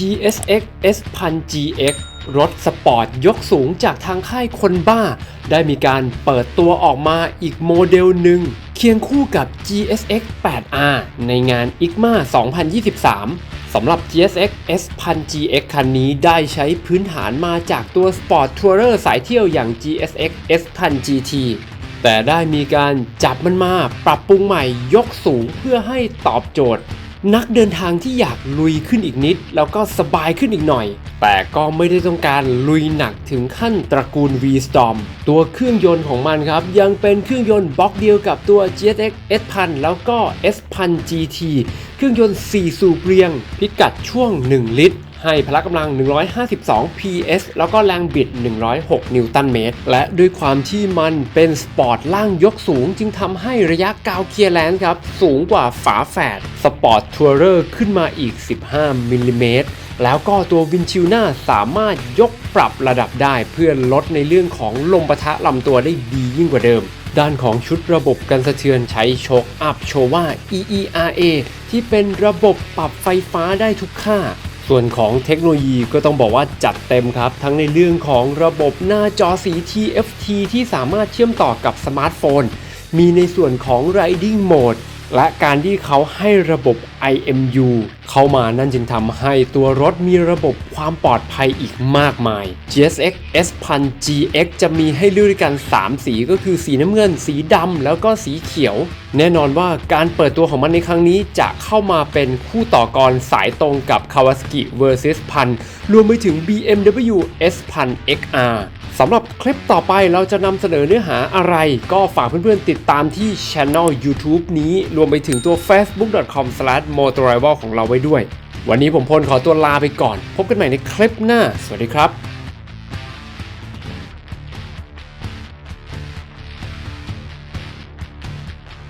GSX S1000 GX รถสปอร์ตยกสูงจากทางค่ายคนบ้า ได้มีการเปิดตัวออกมาอีกโมเดลหนึ่ง เคียงคู่กับ GSX 8R ในงาน ICMA 2023 สำหรับ GSX S1000 GX คันนี้ได้ใช้พื้นฐานมาจากตัว Sport Tourer สายเที่ยวอย่าง GSX S1000 GT แต่ได้มีการจับมันมาปรับปรุงใหม่ยกสูงเพื่อให้ตอบโจทย์ นักเดินทางที่อยากลุยขึ้นอีกนิด แล้วก็สบายขึ้นอีกหน่อย แต่ก็ไม่ได้ต้องการลุยหนักถึงขั้นตระกูล V-Storm ตัวเครื่องยนต์ของมันครับ ยังเป็นเครื่องยนต์บล็อกเดียวกับตัว GSX S1000 แล้วก็ S1000 GT เครื่องยนต์ 4 สูบเรียง พิกัดช่วง 1 ลิตร ให้พละกำลัง 152 PS แล้วก็แรงบิด 106 นิวตันเมตร และด้วยความที่มันเป็นสปอร์ตล่างยกสูง จึงทำให้ระยะกาวเคียร์แลนด์ครับ สูงกว่าฝาแฝดสปอร์ตทัวร์เรอร์ขึ้นมาอีก 15มิลลิเมตรแล้วก็ตัววินชิวหน้าสามารถยกปรับระดับได้เพื่อลดในเรื่องของลมปะทะลำตัวได้ดียิ่งกว่าเดิม ด้านของชุดระบบกันสะเทือนใช้โชคอัพโชว่า EERA ที่เป็นระบบปรับไฟฟ้าได้ทุกค่า ส่วนของเทคโนโลยีก็ต้องบอกว่าจัดเต็มครับ ทั้งในเรื่องของระบบหน้าจอสี TFT ที่สามารถเชื่อมต่อกับสมาร์ทโฟน มีในส่วนของ Riding Mode และการที่เขาให้ระบบ IMU เข้ามานั่นจึงทำให้ตัวรถมีระบบความปลอดภัยอีกมากมาย GSX S1000 GX จะมีให้เลือกด้วยกัน 3 สีก็คือสีน้ำเงิน สีดำแล้วก็สีเขียว แน่นอนว่าการเปิดตัวของมันในครั้งนี้จะเข้ามาเป็นคู่ต่อกรสายตรงกับ Kawasaki vs พัน รวมไปถึง BMW S1000 XR สำหรับคลิปต่อไปเราจะนำเสนอเนื้อหาอะไร ก็ฝากเพื่อนๆติดตามที่ Channel YouTube นี้รวมไปถึงตัว facebook.com/motorrival ของเราไว้ด้วย วันนี้ผมพลขอตัวลาไปก่อน พบกันใหม่ในคลิปหน้า สวัสดีครับ